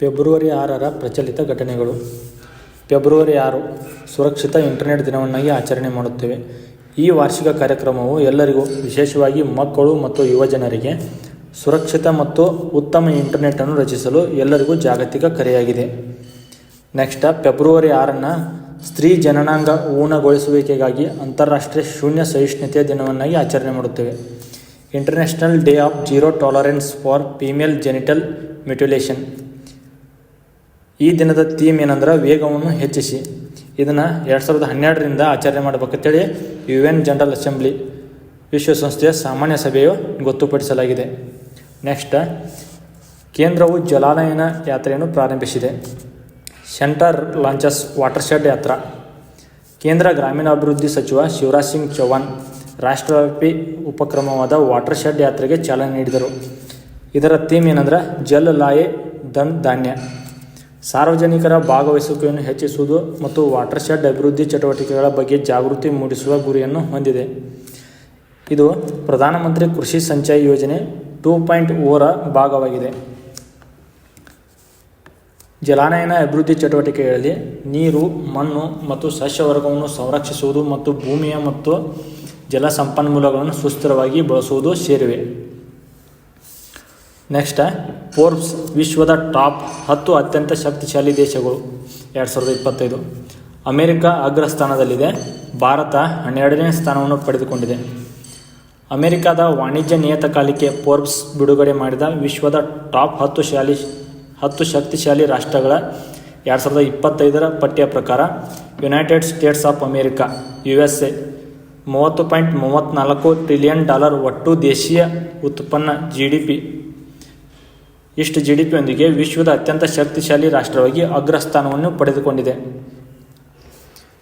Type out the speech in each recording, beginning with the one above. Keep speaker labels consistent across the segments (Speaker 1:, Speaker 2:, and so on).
Speaker 1: February ಆರರ ಪ್ರಚಲಿತ ಘಟನೆಗಳು. ಫೆಬ್ರವರಿ ಆರು, ಸುರಕ್ಷಿತ ಇಂಟರ್ನೆಟ್ ದಿನವನ್ನಾಗಿ ಆಚರಣೆ ಮಾಡುತ್ತೇವೆ. ಈ ವಾರ್ಷಿಕ ಕಾರ್ಯಕ್ರಮವು ಎಲ್ಲರಿಗೂ, ವಿಶೇಷವಾಗಿ ಮಕ್ಕಳು ಮತ್ತು ಯುವಜನರಿಗೆ, ಸುರಕ್ಷಿತ ಮತ್ತು ಉತ್ತಮ ಇಂಟರ್ನೆಟ್ಟನ್ನು ರಚಿಸಲು ಎಲ್ಲರಿಗೂ ಜಾಗತಿಕ ಕರೆಯಾಗಿದೆ. ನೆಕ್ಸ್ಟ್, ಫೆಬ್ರವರಿ ಆರನ್ನು ಸ್ತ್ರೀ ಜನನಾಂಗ ಊನಗೊಳಿಸುವಿಕೆಗಾಗಿ ಅಂತಾರಾಷ್ಟ್ರೀಯ ಶೂನ್ಯ ಸಹಿಷ್ಣುತೆಯ ದಿನವನ್ನಾಗಿ ಆಚರಣೆ ಮಾಡುತ್ತೇವೆ. International day of zero tolerance for female genital mutilation ಈ ದಿನದ ಥೀಮ್ ಏನಂದ್ರೆ ವೇಗವನ್ನು ಹೆಚ್ಚಿಸಿ. ಇದನ್ನು ಎರಡು ಸಾವಿರದ ಹನ್ನೆರಡರಿಂದ ಆಚರಣೆ ಮಾಡಬೇಕಂತೇಳಿ ಯು ಎನ್ ಜನರಲ್ ಅಸೆಂಬ್ಲಿ ವಿಶ್ವಸಂಸ್ಥೆಯ ಸಾಮಾನ್ಯ ಸಭೆಯು ಗೊತ್ತುಪಡಿಸಲಾಗಿದೆ. ನೆಕ್ಸ್ಟ್ ಕೇಂದ್ರವು ಜಲಾನಯನ ಯಾತ್ರೆಯನ್ನು ಪ್ರಾರಂಭಿಸಿದೆ. ಸೆಂಟರ್ ಲಾಂಚಸ್ ವಾಟರ್ ಶೆಡ್ ಯಾತ್ರಾ. ಕೇಂದ್ರ ಗ್ರಾಮೀಣಾಭಿವೃದ್ಧಿ ಸಚಿವ ಶಿವರಾಜ್ ಸಿಂಗ್ ಚೌಹಾಣ್ ರಾಷ್ಟ್ರವ್ಯಾಪಿ ಉಪಕ್ರಮವಾದ ವಾಟರ್ ಶೆಡ್ ಯಾತ್ರೆಗೆ ಚಾಲನೆ ನೀಡಿದರು. ಇದರ ಥೀಮ್ ಏನಂದ್ರೆ ಜಲ್ ಲಾಯೆ ದನ್ ಧಾನ್ಯ. ಸಾರ್ವಜನಿಕರ ಭಾಗವಹಿಸುವಿಕೆಯನ್ನು ಹೆಚ್ಚಿಸುವುದು ಮತ್ತು ವಾಟರ್ ಶೆಡ್ ಅಭಿವೃದ್ಧಿ ಚಟುವಟಿಕೆಗಳ ಬಗ್ಗೆ ಜಾಗೃತಿ ಮೂಡಿಸುವ ಗುರಿಯನ್ನು ಹೊಂದಿದೆ. ಇದು ಪ್ರಧಾನಮಂತ್ರಿ ಕೃಷಿ ಸಂಚಯ್ ಯೋಜನೆ ಟೂ ಪಾಯಿಂಟ್ ಓರ ಭಾಗವಾಗಿದೆ. ಜಲಾನಯನ ಅಭಿವೃದ್ಧಿ ಚಟುವಟಿಕೆಗಳಲ್ಲಿ ನೀರು, ಮಣ್ಣು ಮತ್ತು ಸಸ್ಯವರ್ಗವನ್ನು ಸಂರಕ್ಷಿಸುವುದು ಮತ್ತು ಭೂಮಿಯ ಮತ್ತು ಜಲ ಸಂಪನ್ಮೂಲಗಳನ್ನು ಸುಸ್ಥಿರವಾಗಿ ಬಳಸುವುದು ಸೇರಿವೆ. ನೆಕ್ಸ್ಟ್ ಫೋರ್ಬ್ಸ್ ವಿಶ್ವದ ಟಾಪ್ ಹತ್ತು ಅತ್ಯಂತ ಶಕ್ತಿಶಾಲಿ ದೇಶಗಳು ಎರಡು ಸಾವಿರದ ಇಪ್ಪತ್ತೈದು. ಅಮೆರಿಕ ಅಗ್ರಸ್ಥಾನದಲ್ಲಿದೆ. ಭಾರತ ಹನ್ನೆರಡನೇ ಸ್ಥಾನವನ್ನು ಪಡೆದುಕೊಂಡಿದೆ. ಅಮೆರಿಕದ ವಾಣಿಜ್ಯ ನಿಯತಕಾಲಿಕೆ ಫೋರ್ಬ್ಸ್ ಬಿಡುಗಡೆ ಮಾಡಿದ ವಿಶ್ವದ ಟಾಪ್ ಹತ್ತು ಶಾಲಿ ಹತ್ತು ಶಕ್ತಿಶಾಲಿ ರಾಷ್ಟ್ರಗಳ ಎರಡು ಸಾವಿರದ ಇಪ್ಪತ್ತೈದರ ಪಟ್ಟಿಯ ಪ್ರಕಾರ United States of America U S A ಮೂವತ್ತು ಪಾಯಿಂಟ್ ಮೂವತ್ತ್ನಾಲ್ಕು ಟ್ರಿಲಿಯನ್ ಡಾಲರ್ ಒಟ್ಟು ದೇಶೀಯ ಉತ್ಪನ್ನ ಜಿ ಡಿ ಪಿ ಇಷ್ಟು ಜಿ ಡಿ ಪಿಯೊಂದಿಗೆ ವಿಶ್ವದ ಅತ್ಯಂತ ಶಕ್ತಿಶಾಲಿ ರಾಷ್ಟ್ರವಾಗಿ ಅಗ್ರಸ್ಥಾನವನ್ನು ಪಡೆದುಕೊಂಡಿದೆ.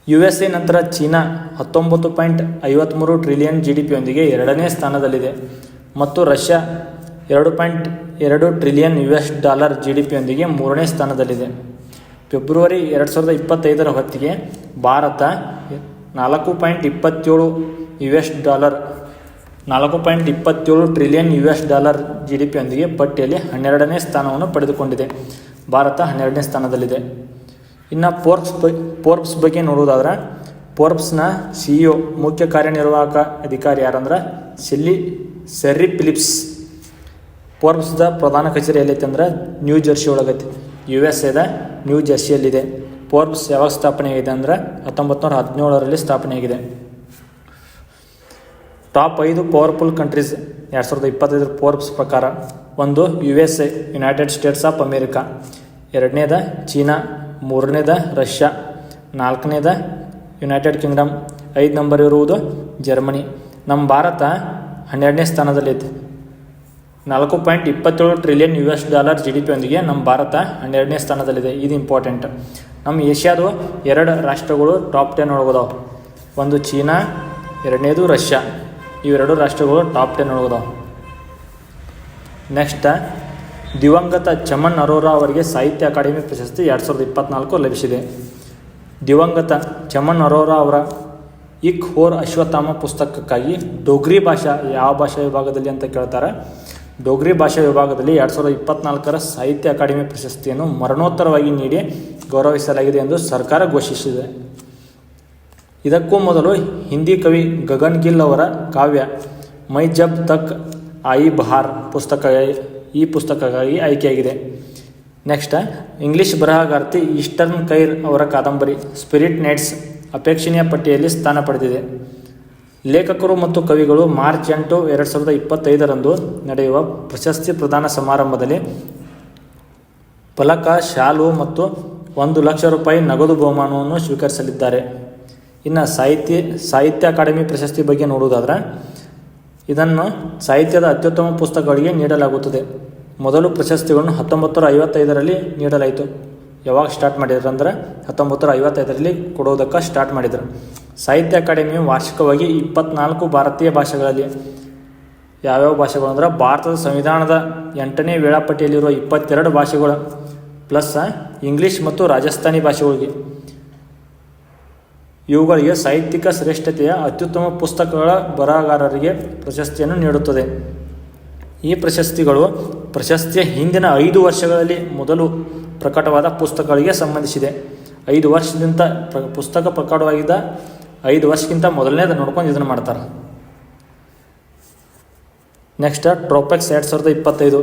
Speaker 1: ಯು ಎಸ್ ಎ ನಂತರ ಚೀನಾ ಹತ್ತೊಂಬತ್ತು ಪಾಯಿಂಟ್ ಐವತ್ತ್ಮೂರು ಟ್ರಿಲಿಯನ್ ಜಿ ಡಿ ಪಿಯೊಂದಿಗೆ ಎರಡನೇ ಸ್ಥಾನದಲ್ಲಿದೆ ಮತ್ತು ರಷ್ಯಾ ಎರಡು ಪಾಯಿಂಟ್ ಎರಡು trillion U S dollar G D ಪಿಯೊಂದಿಗೆ ಮೂರನೇ ಸ್ಥಾನದಲ್ಲಿದೆ. ಫೆಬ್ರವರಿ ಎರಡು ಸಾವಿರದ ಇಪ್ಪತ್ತೈದರ ಹೊತ್ತಿಗೆ ಭಾರತ ನಾಲ್ಕು ಪಾಯಿಂಟ್ ಇಪ್ಪತ್ತೇಳು ಯು ಎಸ್ ಡಾಲರ್ ನಾಲ್ಕು ಪಾಯಿಂಟ್ ಇಪ್ಪತ್ತೇಳು trillion U S dollar G D ಪಿಯೊಂದಿಗೆ ಪಟ್ಟಿಯಲ್ಲಿ ಹನ್ನೆರಡನೇ ಸ್ಥಾನವನ್ನು ಪಡೆದುಕೊಂಡಿದೆ. ಭಾರತ ಹನ್ನೆರಡನೇ ಸ್ಥಾನದಲ್ಲಿದೆ. ಇನ್ನು ಪೋರ್ಬ್ಸ್ ಬ, ಫೋರ್ಬ್ಸ್ ಬಗ್ಗೆ ನೋಡುವುದಾದ್ರೆ ಪೋರ್ಬ್ಸ್ನ ಸಿ ಇ ಮುಖ್ಯ ಕಾರ್ಯನಿರ್ವಾಹಕ ಅಧಿಕಾರಿ ಯಾರಂದ್ರೆ ಸಿಲ್ಲಿ ಸೆರ್ರಿ ಫಿಲಿಪ್ಸ್. ಪೋರ್ಬ್ಸ್ದ ಪ್ರಧಾನ ಕಚೇರಿ ಎಲ್ಲೈತೆ ಅಂದ್ರೆ, ನ್ಯೂ ಜರ್ಸಿ ಒಳಗೈತಿ. ಯು ಎಸ್ ಎದ ನ್ಯೂ ಜರ್ಸಿಯಲ್ಲಿದೆ. ಪೋರ್ಬ್ಸ್ ಯಾವಾಗ ಸ್ಥಾಪನೆ ಆಗಿದೆ ಅಂದ್ರೆ ಹತ್ತೊಂಬತ್ತು ನೂರ ಹದಿನೇಳರಲ್ಲಿ ಸ್ಥಾಪನೆ ಆಗಿದೆ ಟಾಪ್ ಐದು ಪವರ್ಫುಲ್ ಕಂಟ್ರೀಸ್ ಎರಡು ಸಾವಿರದ ಇಪ್ಪತ್ತೈದರ ಫೋರ್ಬ್ಸ್ ಪ್ರಕಾರ. ಒಂದು U S A United States of America. ಎರಡನೇದ, China. ಮೂರನೇದ, ರಷ್ಯಾ. ನಾಲ್ಕನೇದ, ಯುನೈಟೆಡ್ ಕಿಂಗ್ಡಮ್. ಐದು ನಂಬರ್ ಇರುವುದು ಜರ್ಮನಿ. ನಮ್ಮ ಭಾರತ ಹನ್ನೆರಡನೇ ಸ್ಥಾನದಲ್ಲಿದೆ ನಾಲ್ಕು ಪಾಯಿಂಟ್ ಇಪ್ಪತ್ತೇಳು trillion U S dollar G D ಪಿಯೊಂದಿಗೆ ನಮ್ಮ ಭಾರತ ಹನ್ನೆರಡನೇ ಸ್ಥಾನದಲ್ಲಿದೆ. ಇದು ಇಂಪಾರ್ಟೆಂಟ್. ನಮ್ಮ ಏಷ್ಯಾದು ಎರಡು ರಾಷ್ಟ್ರಗಳು ಟಾಪ್ ಟೆನ್ ಒಳಗೋದಾವೆ. ಒಂದು, ಚೀನಾ. ಎರಡನೇದು, ರಷ್ಯಾ. ಇವೆರಡು ರಾಷ್ಟ್ರಗಳು ಟಾಪ್ ಟೆನ್ ಒಳಗೋದಾವೆ ನೆಕ್ಸ್ಟ್ ದಿವಂಗತ ಚಮನ್ ಅರೋರಾ ಅವರಿಗೆ ಸಾಹಿತ್ಯ ಅಕಾಡೆಮಿ ಪ್ರಶಸ್ತಿ ಎರಡು ಸಾವಿರದ ಇಪ್ಪತ್ನಾಲ್ಕು ಲಭಿಸಿದೆ. ದಿವಂಗತ ಚಮನ್ ಅರೋರಾ ಅವರ ಇಕ್ ಹೋರ್ ಅಶ್ವತ್ಥಾಮ ಪುಸ್ತಕಕ್ಕಾಗಿ ಡೋಗ್ರಿ ಭಾಷಾ ಯಾವ ಭಾಷಾ ವಿಭಾಗದಲ್ಲಿ ಅಂತ ಕೇಳ್ತಾರೆ. ಡೋಗ್ರಿ ಭಾಷಾ ವಿಭಾಗದಲ್ಲಿ ಎರಡು ಸಾವಿರದ ಇಪ್ಪತ್ನಾಲ್ಕರ ಸಾಹಿತ್ಯ ಅಕಾಡೆಮಿ ಪ್ರಶಸ್ತಿಯನ್ನು ಮರಣೋತ್ತರವಾಗಿ ನೀಡಿ ಗೌರವಿಸಲಾಗಿದೆ ಎಂದು ಸರ್ಕಾರ ಘೋಷಿಸಿದೆ. ಇದಕ್ಕೂ ಮೊದಲು ಹಿಂದಿ ಕವಿ ಗಗನ್ ಗಿಲ್ ಅವರ ಕಾವ್ಯ ಮೈ ಜಬ್ ತಕ್ ಆಯಿ ಬಹಾರ್ ಪುಸ್ತಕ ಈ ಪುಸ್ತಕಕ್ಕಾಗಿ ಆಯ್ಕೆಯಾಗಿದೆ. ನೆಕ್ಸ್ಟ್, ಇಂಗ್ಲಿಷ್ ಬರಹಗಾರ್ತಿ ಈಸ್ಟರ್ನ್ ಕೈರ್ ಅವರ ಕಾದಂಬರಿ ಸ್ಪಿರಿಟ್ ನೈಟ್ಸ್ ಅಪೇಕ್ಷಣೀಯ ಪಟ್ಟಿಯಲ್ಲಿ ಸ್ಥಾನ ಪಡೆದಿದೆ. ಲೇಖಕರು ಮತ್ತು ಕವಿಗಳು ಮಾರ್ಚ್ ಎಂಟು, ಎರಡು ಸಾವಿರದ ಇಪ್ಪತ್ತೈದರಂದು ನಡೆಯುವ ಪ್ರಶಸ್ತಿ ಪ್ರದಾನ ಸಮಾರಂಭದಲ್ಲಿ ಫಲಕ, ಶಾಲು ಮತ್ತು ಒಂದು ಲಕ್ಷ ರೂಪಾಯಿ ನಗದು ಬಹುಮಾನವನ್ನು ಸ್ವೀಕರಿಸಲಿದ್ದಾರೆ. ಇನ್ನು ಸಾಹಿತ್ಯ ಸಾಹಿತ್ಯ ಅಕಾಡೆಮಿ ಪ್ರಶಸ್ತಿ ಬಗ್ಗೆ ನೋಡುವುದಾದ್ರೆ, ಇದನ್ನು ಸಾಹಿತ್ಯದ ಅತ್ಯುತ್ತಮ ಪುಸ್ತಕಗಳಿಗೆ ನೀಡಲಾಗುತ್ತದೆ. ಮೊದಲು ಪ್ರಶಸ್ತಿಗಳನ್ನು ಹತ್ತೊಂಬತ್ತು ಐವತ್ತೈದರಲ್ಲಿ ನೀಡಲಾಯಿತು. ಯಾವಾಗ ಸ್ಟಾರ್ಟ್ ಮಾಡಿದ್ರು ಅಂದ್ರೆ ಹತ್ತೊಂಬತ್ತು ನೂರ ಐವತ್ತೈದರಲ್ಲಿ ಕೊಡೋದಕ್ಕೆ ಸ್ಟಾರ್ಟ್ ಮಾಡಿದರು. ಸಾಹಿತ್ಯ ಅಕಾಡೆಮಿಯು ವಾರ್ಷಿಕವಾಗಿ ಇಪ್ಪತ್ನಾಲ್ಕು ಭಾರತೀಯ ಭಾಷೆಗಳಲ್ಲಿ, ಯಾವ್ಯಾವ ಭಾಷೆಗಳು ಅಂದರೆ ಭಾರತದ ಸಂವಿಧಾನದ ಎಂಟನೇ ವೇಳಾಪಟ್ಟಿಯಲ್ಲಿರುವ ಇಪ್ಪತ್ತೆರಡು ಭಾಷೆಗಳು, ಪ್ಲಸ್ ಇಂಗ್ಲೀಷ್ ಮತ್ತು ರಾಜಸ್ಥಾನಿ ಭಾಷೆಗಳಿಗೆ. ಇವುಗಳಿಗೆ ಸಾಹಿತ್ಯಿಕ ಶ್ರೇಷ್ಠತೆಯ ಅತ್ಯುತ್ತಮ ಪುಸ್ತಕಗಳ ಬರಹಗಾರರಿಗೆ ಪ್ರಶಸ್ತಿಯನ್ನು ನೀಡುತ್ತದೆ. ಈ ಪ್ರಶಸ್ತಿಗಳು ಪ್ರಶಸ್ತಿಯ ಹಿಂದಿನ ಐದು ವರ್ಷಗಳಲ್ಲಿ ಮೊದಲು ಪ್ರಕಟವಾದ ಪುಸ್ತಕಗಳಿಗೆ ಸಂಬಂಧಿಸಿದೆ. ಐದು ವರ್ಷದಿಂದ ಪ್ರ, ಪುಸ್ತಕ ಪ್ರಕಟವಾಗಿದ್ದ ಐದು ವರ್ಷಕ್ಕಿಂತ ಮೊದಲನೇದು ನೋಡ್ಕೊಂಡು ಇದನ್ನು ಮಾಡ್ತಾರೆ. ನೆಕ್ಸ್ಟ್ ಟ್ರೋಪೆಕ್ಸ್ ಎರಡು ಸಾವಿರದ ಇಪ್ಪತ್ತೈದು.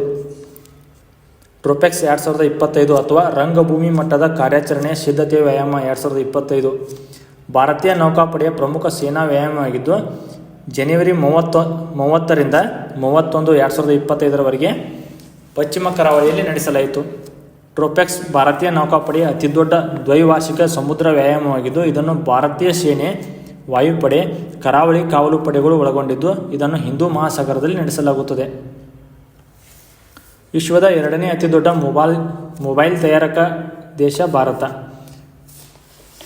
Speaker 1: ಟ್ರೋಪೆಕ್ಸ್ ಎರಡು ಸಾವಿರದ ಇಪ್ಪತ್ತೈದು ಅಥವಾ ರಂಗಭೂಮಿ ಮಟ್ಟದ ಕಾರ್ಯಾಚರಣೆಯ ಸಿದ್ಧತೆ ವ್ಯಾಯಾಮ ಎರಡು ಸಾವಿರದ ಇಪ್ಪತ್ತೈದು. ಭಾರತೀಯ ನೌಕಾಪಡೆಯ ಪ್ರಮುಖ ಸೇನಾ ವ್ಯಾಯಾಮವಾಗಿದ್ದು, ಜನವರಿ ಮೂವತ್ತೊ, ಮೂವತ್ತರಿಂದ ಮೂವತ್ತೊಂದು ಎರಡು ಸಾವಿರದ ಇಪ್ಪತ್ತೈದರವರೆಗೆ ಪಶ್ಚಿಮ ಕರಾವಳಿಯಲ್ಲಿ ನಡೆಸಲಾಯಿತು. ಟ್ರೋಪೆಕ್ಸ್ ಭಾರತೀಯ ನೌಕಾಪಡೆಯ ಅತಿದೊಡ್ಡ ದ್ವೈವಾರ್ಷಿಕ ಸಮುದ್ರ ವ್ಯಾಯಾಮವಾಗಿದ್ದು, ಇದನ್ನು ಭಾರತೀಯ ಸೇನೆ, ವಾಯುಪಡೆ, ಕರಾವಳಿ ಕಾವಲು ಪಡೆಗಳು ಒಳಗೊಂಡಿದ್ದು, ಇದನ್ನು ಹಿಂದೂ ಮಹಾಸಾಗರದಲ್ಲಿ ನಡೆಸಲಾಗುತ್ತದೆ. ವಿಶ್ವದ ಎರಡನೇ ಅತಿದೊಡ್ಡ ಮೊಬೈಲ್ ಮೊಬೈಲ್ ತಯಾರಕ ದೇಶ ಭಾರತ.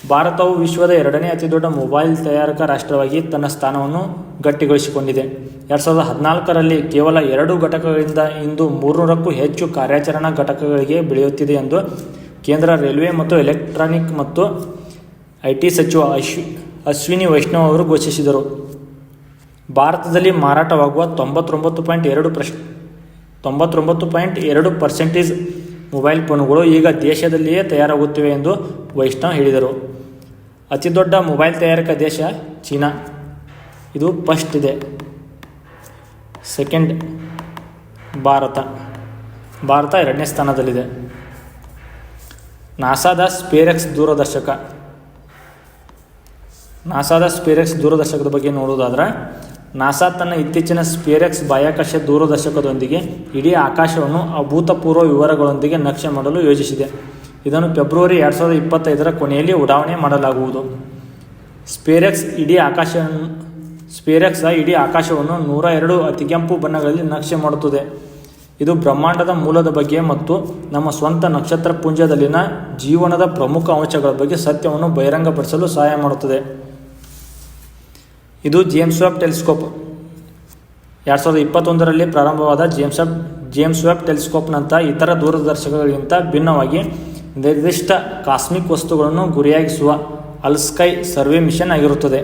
Speaker 1: ಭಾರತವು ವಿಶ್ವದ ಎರಡನೇ ಅತಿದೊಡ್ಡ ಮೊಬೈಲ್ ತಯಾರಕ ರಾಷ್ಟ್ರವಾಗಿ ತನ್ನ ಸ್ಥಾನವನ್ನು ಗಟ್ಟಿಗೊಳಿಸಿಕೊಂಡಿದೆ. ಎರಡು ಸಾವಿರದ ಹದಿನಾಲ್ಕರಲ್ಲಿ ಕೇವಲ ಎರಡು ಘಟಕಗಳಿಂದ ಇಂದು ಮೂರುನೂರಕ್ಕೂ ಹೆಚ್ಚು ಕಾರ್ಯಾಚರಣಾ ಘಟಕಗಳಿಗೆ ಬೆಳೆಯುತ್ತಿದೆ ಎಂದು ಕೇಂದ್ರ ರೈಲ್ವೆ ಮತ್ತು ಎಲೆಕ್ಟ್ರಾನಿಕ್ ಮತ್ತು ಐ ಟಿ ಸಚಿವ ಅಶ್ವಿ, ಅಶ್ವಿನಿ ವೈಷ್ಣವ್ ಅವರು ಘೋಷಿಸಿದರು. ಭಾರತದಲ್ಲಿ ಮಾರಾಟವಾಗುವ ತೊಂಬತ್ತೊಂಬತ್ತು ಪಾಯಿಂಟ್ ಎರಡು ಪ್ರಶ್, ತೊಂಬತ್ತೊಂಬತ್ತು ಪಾಯಿಂಟ್ ಎರಡು ಪರ್ಸೆಂಟೇಜ್ ಮೊಬೈಲ್ ಫೋನುಗಳು ಈಗ ದೇಶದಲ್ಲಿಯೇ ತಯಾರಾಗುತ್ತಿವೆ ಎಂದು ವೈಷ್ಣವ್ ಹೇಳಿದರು. ಅತಿದೊಡ್ಡ ಮೊಬೈಲ್ ತಯಾರಕ ದೇಶ ಚೀನಾ. ಇದು ಫಸ್ಟ್ ಇದೆ. ಸೆಕೆಂಡ್ ಭಾರತ. ಭಾರತ ಎರಡನೇ ಸ್ಥಾನದಲ್ಲಿದೆ. ನಾಸಾದ ಸ್ಪೇರೆಕ್ಸ್ ದೂರದರ್ಶಕ. ನಾಸಾದ ಸ್ಪೇರೆಕ್ಸ್ ದೂರದರ್ಶಕದ ಬಗ್ಗೆ ನೋಡುವುದಾದ್ರೆ ನಾಸಾ ತನ್ನ ಇತ್ತೀಚಿನ ಸ್ಪೇರೆಕ್ಸ್ ಬಾಹ್ಯಾಕಾಶ ದೂರದರ್ಶಕದೊಂದಿಗೆ ಇಡೀ ಆಕಾಶವನ್ನು ಅಭೂತಪೂರ್ವ ವಿವರಗಳೊಂದಿಗೆ ನಕ್ಷೆ ಮಾಡಲು ಯೋಜಿಸಿದೆ. ಇದನ್ನು ಫೆಬ್ರವರಿ ಎರಡು ಸಾವಿರದ ಇಪ್ಪತ್ತೈದರ ಕೊನೆಯಲ್ಲಿ ಉಡಾವಣೆ ಮಾಡಲಾಗುವುದು. ಸ್ಪೇರೆಕ್ಸ್ ಇಡೀ ಆಕಾಶ ಸ್ಪೇರೆಕ್ಸ್ ಇಡೀ ಆಕಾಶವನ್ನು ನೂರ ಎರಡು ಅತಿಗೆಂಪು ಬಣ್ಣಗಳಲ್ಲಿ ನಕ್ಷೆ ಮಾಡುತ್ತದೆ. ಇದು ಬ್ರಹ್ಮಾಂಡದ ಮೂಲದ ಬಗ್ಗೆ ಮತ್ತು ನಮ್ಮ ಸ್ವಂತ ನಕ್ಷತ್ರ ಪುಂಜದಲ್ಲಿನ ಜೀವನದ ಪ್ರಮುಖ ಅಂಶಗಳ ಬಗ್ಗೆ ಸತ್ಯವನ್ನು ಬಹಿರಂಗಪಡಿಸಲು ಸಹಾಯ ಮಾಡುತ್ತದೆ. ಇದು ಜೇಮ್ಸ್ ವೆಬ್ ಟೆಲಿಸ್ಕೋಪ್ ಎರಡು ಸಾವಿರದ ಇಪ್ಪತ್ತೊಂದರಲ್ಲಿ ಪ್ರಾರಂಭವಾದ ಜೇಮ್ಸ್ ವೆಬ್ ಜೇಮ್ಸ್ ವೆಬ್ ಟೆಲಿಸ್ಕೋಪ್ನಂಥ ಇತರ ದೂರದರ್ಶಕಗಳಿಗಿಂತ ಭಿನ್ನವಾಗಿ ನಿರ್ದಿಷ್ಟ ಕಾಸ್ಮಿಕ್ ವಸ್ತುಗಳನ್ನು ಗುರಿಯಾಗಿಸುವ ಅಲ್ಸ್ಕೈ ಸರ್ವೆ ಮಿಷನ್ ಆಗಿರುತ್ತದೆ.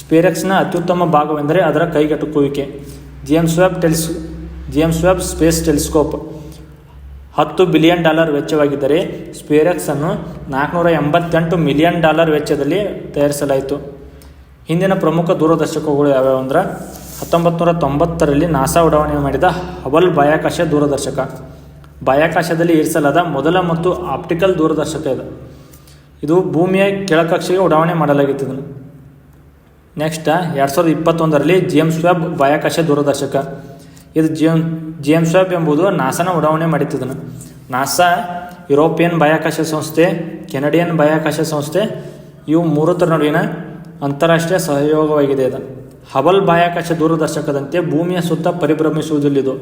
Speaker 1: ಸ್ಪೇರೆಕ್ಸ್ನ ಅತ್ಯುತ್ತಮ ಭಾಗವೆಂದರೆ ಅದರ ಕೈಗೆಟುಕುವಿಕೆ. ಜೇಮ್ಸ್ ವೆಬ್ ಟೆಲಿಸ್ ಜೇಮ್ಸ್ ವೆಬ್ ಸ್ಪೇಸ್ ಟೆಲಿಸ್ಕೋಪ್ ಹತ್ತು ಬಿಲಿಯನ್ ಡಾಲರ್ ವೆಚ್ಚವಾಗಿದ್ದರೆ ಸ್ಪೇರೆಕ್ಸ್ ಅನ್ನು ನಾಲ್ಕುನೂರ ಎಂಬತ್ತೆಂಟು ಮಿಲಿಯನ್ ಡಾಲರ್ ವೆಚ್ಚದಲ್ಲಿ ತಯಾರಿಸಲಾಯಿತು. ಹಿಂದಿನ ಪ್ರಮುಖ ದೂರದರ್ಶಕಗಳು ಯಾವ್ಯಾವು ಅಂದ್ರೆ ಹತ್ತೊಂಬತ್ತು ನೂರ ತೊಂಬತ್ತರಲ್ಲಿ ನಾಸಾ ಉಡಾವಣೆ ಮಾಡಿದ ಹಬಲ್ ಬಾಹ್ಯಾಕಾಶ ದೂರದರ್ಶಕ. ಬಾಹ್ಯಾಕಾಶದಲ್ಲಿ ಇರಿಸಲಾದ ಮೊದಲ ಮತ್ತು ಆಪ್ಟಿಕಲ್ ದೂರದರ್ಶಕ ಇದು. ಇದು ಭೂಮಿಯ ಕೆಳಕಕ್ಷೆಗೆ ಉಡಾವಣೆ ಮಾಡಲಾಗಿತ್ತು. ಇದನ್ನು ನೆಕ್ಸ್ಟ್ ಎರಡು ಸಾವಿರದ ಇಪ್ಪತ್ತೊಂದರಲ್ಲಿ ಜೇಮ್ಸ್ ವೆಬ್ ಬಾಹ್ಯಾಕಾಶ ದೂರದರ್ಶಕ. ಇದು ಜೇಮ್, ಜೇಮ್ಸ್ ವೆಬ್ ಎಂಬುದು ನಾಸಾನ ಉಡಾವಣೆ ಮಾಡಿತ್ತು. ಇದನ್ನು ನಾಸಾ ಯುರೋಪಿಯನ್ ಬಾಹ್ಯಾಕಾಶ ಸಂಸ್ಥೆ, ಕೆನಡಿಯನ್ ಬಾಹ್ಯಾಕಾಶ ಸಂಸ್ಥೆ, ಇವು ಮೂರತ್ತರ ನಡುವಿನ ಅಂತಾರಾಷ್ಟ್ರೀಯ ಸಹಯೋಗವಾಗಿದೆ ಇದು ಹಬಲ್ ಬಾಹ್ಯಾಕಾಶ ದೂರದರ್ಶಕದಂತೆ ಭೂಮಿಯ ಸುತ್ತ ಪರಿಭ್ರಮಿಸುವುದಿಲ್ಲಿದು.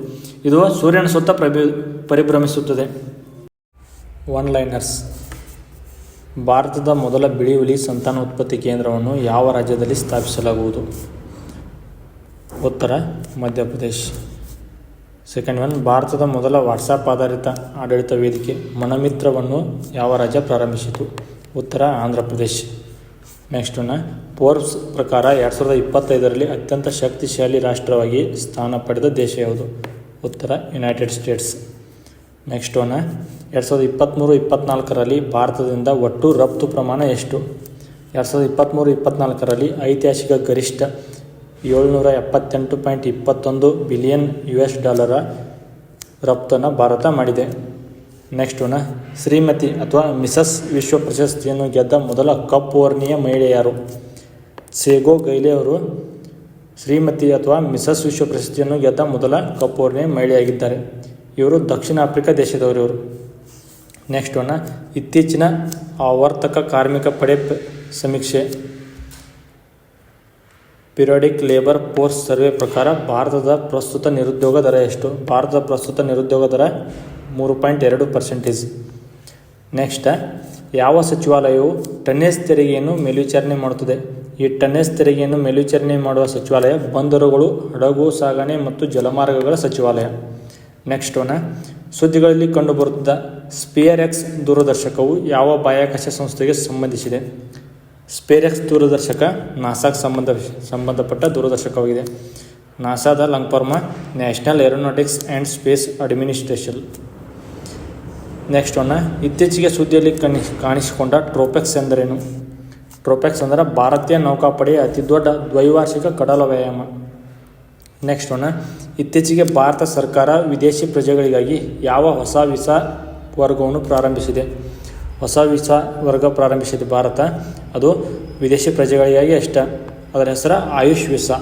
Speaker 1: ಇದು ಸೂರ್ಯನ ಸುತ್ತ ಪ್ರಭಿ, ಪರಿಭ್ರಮಿಸುತ್ತದೆ. ಒನ್ ಲೈನರ್ಸ್ ಭಾರತದ ಮೊದಲ ಬಿಳಿ ಹುಲಿ ಸಂತಾನೋತ್ಪತ್ತಿ ಕೇಂದ್ರವನ್ನು ಯಾವ ರಾಜ್ಯದಲ್ಲಿ ಸ್ಥಾಪಿಸಲಾಗುವುದು? ಉತ್ತರ, ಮಧ್ಯಪ್ರದೇಶ. ಸೆಕೆಂಡ್ ಒನ್ ಭಾರತದ ಮೊದಲ ವಾಟ್ಸಾಪ್ ಆಧಾರಿತ ಆಡಳಿತ ವೇದಿಕೆ ಮನಮಿತ್ರವನ್ನು ಯಾವ ರಾಜ್ಯ ಪ್ರಾರಂಭಿಸಿತು? ಉತ್ತರ, ಆಂಧ್ರ ಪ್ರದೇಶ್. ನೆಕ್ಸ್ಟ್ ಫೋರ್ಬ್ಸ್ ಪ್ರಕಾರ ಎರಡು ಸಾವಿರದ ಇಪ್ಪತ್ತೈದರಲ್ಲಿ ಅತ್ಯಂತ ಶಕ್ತಿಶಾಲಿ ರಾಷ್ಟ್ರವಾಗಿ ಸ್ಥಾನ ಪಡೆದ ದೇಶ ಯಾವುದು? ಉತ್ತರ ಯುನೈಟೆಡ್ ಸ್ಟೇಟ್ಸ್ ನೆಕ್ಸ್ಟ್ ಎರಡು ಸಾವಿರದ ಇಪ್ಪತ್ತ್ಮೂರು ಇಪ್ಪತ್ತ್ನಾಲ್ಕರಲ್ಲಿ ಭಾರತದಿಂದ ಒಟ್ಟು ರಫ್ತು ಪ್ರಮಾಣ ಎಷ್ಟು? ಎರಡು ಸಾವಿರದ ಇಪ್ಪತ್ತ್ಮೂರು ಇಪ್ಪತ್ತ್ನಾಲ್ಕರಲ್ಲಿ ಐತಿಹಾಸಿಕ ಗರಿಷ್ಠ ಏಳ್ನೂರ ಎಪ್ಪತ್ತೆಂಟು ಪಾಯಿಂಟ್ ಇಪ್ಪತ್ತೊಂದು ಬಿಲಿಯನ್ ಯು ಎಸ್ ಡಾಲರ ರಫ್ತನ್ನು ಭಾರತ ಮಾಡಿದೆ. ನೆಕ್ಸ್ಟ್ ಒನ್ ಶ್ರೀಮತಿ ಅಥವಾ ಮಿಸಸ್ ವಿಶ್ವ ಪ್ರಶಸ್ತಿಯನ್ನು ಗೆದ್ದ ಮೊದಲ ಕಪ್ ವರ್ಣೀಯ ಮಹಿಳೆ ಯಾರು? ಸೇಗೋ ಗೈಲೆ ಅವರು ಶ್ರೀಮತಿ ಅಥವಾ ಮಿಸಸ್ ವಿಶ್ವ ಪ್ರಶಸ್ತಿಯನ್ನು ಗೆದ್ದ ಮೊದಲ ಕಪ್ ವರ್ಣೀಯ ಮಹಿಳೆಯಾಗಿದ್ದಾರೆ. ಇವರು ದಕ್ಷಿಣ ಆಫ್ರಿಕಾ ದೇಶದವರು ಇವರು. ನೆಕ್ಸ್ಟ್ ಒನ್ ಇತ್ತೀಚಿನ ಆವರ್ತಕ ಕಾರ್ಮಿಕ ಪಡೆ ಸಮೀಕ್ಷೆ. ಪಿರಿಯಾಡಿಕ್ ಲೇಬರ್ ಫೋರ್ಸ್ ಸರ್ವೆ ಪ್ರಕಾರ ಭಾರತದ ಪ್ರಸ್ತುತ ನಿರುದ್ಯೋಗ ದರ ಎಷ್ಟು? ಭಾರತದ ಪ್ರಸ್ತುತ ನಿರುದ್ಯೋಗ ದರ ಮೂರು ಪಾಯಿಂಟ್ ಎರಡು ಪರ್ಸೆಂಟೇಜ್. ನೆಕ್ಸ್ಟ್ ಯಾವ ಸಚಿವಾಲಯವು ಟನ್ನೇಜ್ ತೆರಿಗೆಯನ್ನು ಮೇಲ್ವಿಚಾರಣೆ ಮಾಡುತ್ತದೆ? ಈ ಟನ್ನೇಜ್ ತೆರಿಗೆಯನ್ನು ಮೇಲ್ವಿಚಾರಣೆ ಮಾಡುವ ಸಚಿವಾಲಯ ಬಂದರುಗಳು, ಹಡಗು ಸಾಗಣೆ ಮತ್ತು ಜಲಮಾರ್ಗಗಳ ಸಚಿವಾಲಯ. ನೆಕ್ಸ್ಟ್ ಒನ್ ಸುದ್ದಿಗಳಲ್ಲಿ ಕಂಡುಬರುತ್ತಿದ್ದ ಸ್ಪಿಯರ್ ಎಕ್ಸ್ ದೂರದರ್ಶಕವು ಯಾವ ಬಾಹ್ಯಾಕಾಶ ಸಂಸ್ಥೆಗೆ ಸಂಬಂಧಿಸಿದೆ? ಸ್ಪೇರೆಕ್ಸ್ ದೂರದರ್ಶಕ ನಾಸಾಕ್ಕೆ ಸಂಬಂಧ, ಸಂಬಂಧಪಟ್ಟ ದೂರದರ್ಶಕವಾಗಿದೆ. ನಾಸಾದ ಲಂಗ್ಪರ್ಮಾ National Aeronautics and Space Administration. Next ಒನ್ನ ಇತ್ತೀಚೆಗೆ ಸುದ್ದಿಯಲ್ಲಿ ಕಣಿ, ಕಾಣಿಸಿಕೊಂಡ ಟ್ರೋಪೆಕ್ಸ್ ಎಂದರೇನು? ಟ್ರೋಪೆಕ್ಸ್ ಅಂದರೆ ಭಾರತೀಯ ನೌಕಾಪಡೆಯ ಅತಿ ದೊಡ್ಡ ದ್ವೈವಾರ್ಷಿಕ ಕಡಲ ವ್ಯಾಯಾಮ. ನೆಕ್ಸ್ಟ್ ಒನ್ನ ಇತ್ತೀಚೆಗೆ ಭಾರತ ಸರ್ಕಾರ ವಿದೇಶಿ ಪ್ರಜೆಗಳಿಗಾಗಿ ಯಾವ ಹೊಸ ವೀಸಾ ವರ್ಗವನ್ನು ಪ್ರಾರಂಭಿಸಿದೆ? ಹೊಸ ವೀಸಾ ವರ್ಗ ಪ್ರಾರಂಭಿಸಿದೆ ಭಾರತ. ಅದು ವಿದೇಶಿ ಪ್ರಜೆಗಳಿಗಾಗಿ ಅಷ್ಟ. ಅದರ ಹೆಸರು ಆಯುಷ್ ವೀಸಾ.